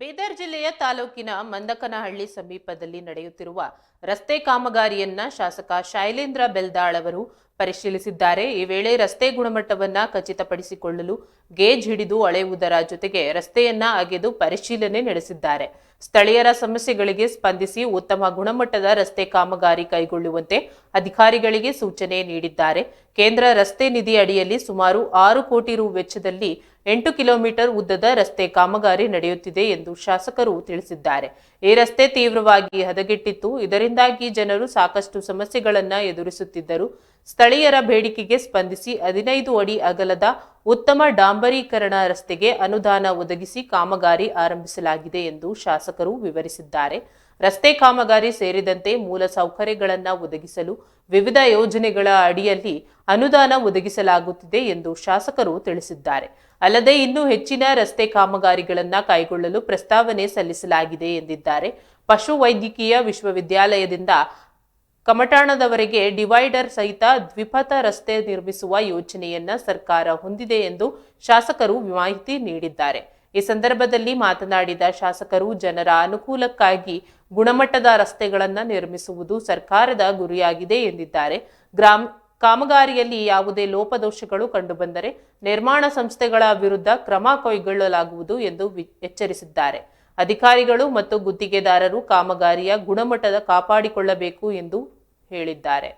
ಬೀದರ್ ಜಿಲ್ಲೆಯ ತಾಲೂಕಿನ ಮಂದಕನಹಳ್ಳಿ ಸಮೀಪದಲ್ಲಿ ನಡೆಯುತ್ತಿರುವ ರಸ್ತೆ ಕಾಮಗಾರಿಯನ್ನ ಶಾಸಕ ಶೈಲೇಂದ್ರ ಬೆಲ್ದಾಳ್ ಅವರು ಪರಿಶೀಲಿಸಿದ್ದಾರೆ. ಈ ವೇಳೆ ರಸ್ತೆ ಗುಣಮಟ್ಟವನ್ನ ಖಚಿತಪಡಿಸಿಕೊಳ್ಳಲು ಗೇಜ್ ಹಿಡಿದು ಅಳೆಯುವುದರ ಜೊತೆಗೆ ರಸ್ತೆಯನ್ನ ಅಗೆದು ಪರಿಶೀಲನೆ ನಡೆಸಿದ್ದಾರೆ. ಸ್ಥಳೀಯರ ಸಮಸ್ಯೆಗಳಿಗೆ ಸ್ಪಂದಿಸಿ ಉತ್ತಮ ಗುಣಮಟ್ಟದ ರಸ್ತೆ ಕಾಮಗಾರಿ ಕೈಗೊಳ್ಳುವಂತೆ ಅಧಿಕಾರಿಗಳಿಗೆ ಸೂಚನೆ ನೀಡಿದ್ದಾರೆ. ಕೇಂದ್ರ ರಸ್ತೆ ನಿಧಿ ಅಡಿಯಲ್ಲಿ ಸುಮಾರು ಆರು ಕೋಟಿ ರು ವೆಚ್ಚದಲ್ಲಿ ಎಂಟು ಕಿಲೋಮೀಟರ್ ಉದ್ದದ ರಸ್ತೆ ಕಾಮಗಾರಿ ನಡೆಯುತ್ತಿದೆ ಎಂದು ಶಾಸಕರು ತಿಳಿಸಿದ್ದಾರೆ. ಈ ರಸ್ತೆ ತೀವ್ರವಾಗಿ ಹದಗೆಟ್ಟಿತ್ತು. ಇದರಿಂದಾಗಿ ಜನರು ಸಾಕಷ್ಟು ಸಮಸ್ಯೆಗಳನ್ನು ಎದುರಿಸುತ್ತಿದ್ದರು. ಸ್ಥಳೀಯರ ಬೇಡಿಕೆಗೆ ಸ್ಪಂದಿಸಿ ಹದಿನೈದು ಅಡಿ ಅಗಲದ ಉತ್ತಮ ಡಾಂಬರೀಕರಣ ರಸ್ತೆಗೆ ಅನುದಾನ ಒದಗಿಸಿ ಕಾಮಗಾರಿ ಆರಂಭಿಸಲಾಗಿದೆ ಎಂದು ಶಾಸಕರು ವಿವರಿಸಿದ್ದಾರೆ. ರಸ್ತೆ ಕಾಮಗಾರಿ ಸೇರಿದಂತೆ ಮೂಲ ಸೌಕರ್ಯಗಳನ್ನು ಒದಗಿಸಲು ವಿವಿಧ ಯೋಜನೆಗಳ ಅಡಿಯಲ್ಲಿ ಅನುದಾನ ಒದಗಿಸಲಾಗುತ್ತಿದೆ ಎಂದು ಶಾಸಕರು ತಿಳಿಸಿದ್ದಾರೆ. ಅಲ್ಲದೆ ಇನ್ನೂ ಹೆಚ್ಚಿನ ರಸ್ತೆ ಕಾಮಗಾರಿಗಳನ್ನು ಕೈಗೊಳ್ಳಲು ಪ್ರಸ್ತಾವನೆ ಸಲ್ಲಿಸಲಾಗಿದೆ ಎಂದಿದ್ದಾರೆ. ಪಶು ವೈದ್ಯಕೀಯ ವಿಶ್ವವಿದ್ಯಾಲಯದಿಂದ ಕಮಟಾಣದವರೆಗೆ ಡಿವೈಡರ್ ಸಹಿತ ದ್ವಿಪಥ ರಸ್ತೆ ನಿರ್ಮಿಸುವ ಯೋಜನೆಯನ್ನ ಸರ್ಕಾರ ಹೊಂದಿದೆ ಎಂದು ಶಾಸಕರು ಮಾಹಿತಿ ನೀಡಿದ್ದಾರೆ. ಈ ಸಂದರ್ಭದಲ್ಲಿ ಮಾತನಾಡಿದ ಶಾಸಕರು, ಜನರ ಅನುಕೂಲಕ್ಕಾಗಿ ಗುಣಮಟ್ಟದ ರಸ್ತೆಗಳನ್ನು ನಿರ್ಮಿಸುವುದು ಸರ್ಕಾರದ ಗುರಿಯಾಗಿದೆ ಎಂದಿದ್ದಾರೆ. ಗ್ರಾಮ, ಕಾಮಗಾರಿಯಲ್ಲಿ ಯಾವುದೇ ಲೋಪದೋಷಗಳು ಕಂಡುಬಂದರೆ ನಿರ್ಮಾಣ ಸಂಸ್ಥೆಗಳ ವಿರುದ್ಧ ಕ್ರಮ ಕೈಗೊಳ್ಳಲಾಗುವುದು ಎಂದು ಎಚ್ಚರಿಸಿದ್ದಾರೆ. ಅಧಿಕಾರಿಗಳು ಮತ್ತು ಗುತ್ತಿಗೆದಾರರು ಕಾಮಗಾರಿಯ ಗುಣಮಟ್ಟದ ಕಾಪಾಡಿಕೊಳ್ಳಬೇಕು ಎಂದು ಹೇಳಿದ್ದಾರೆ.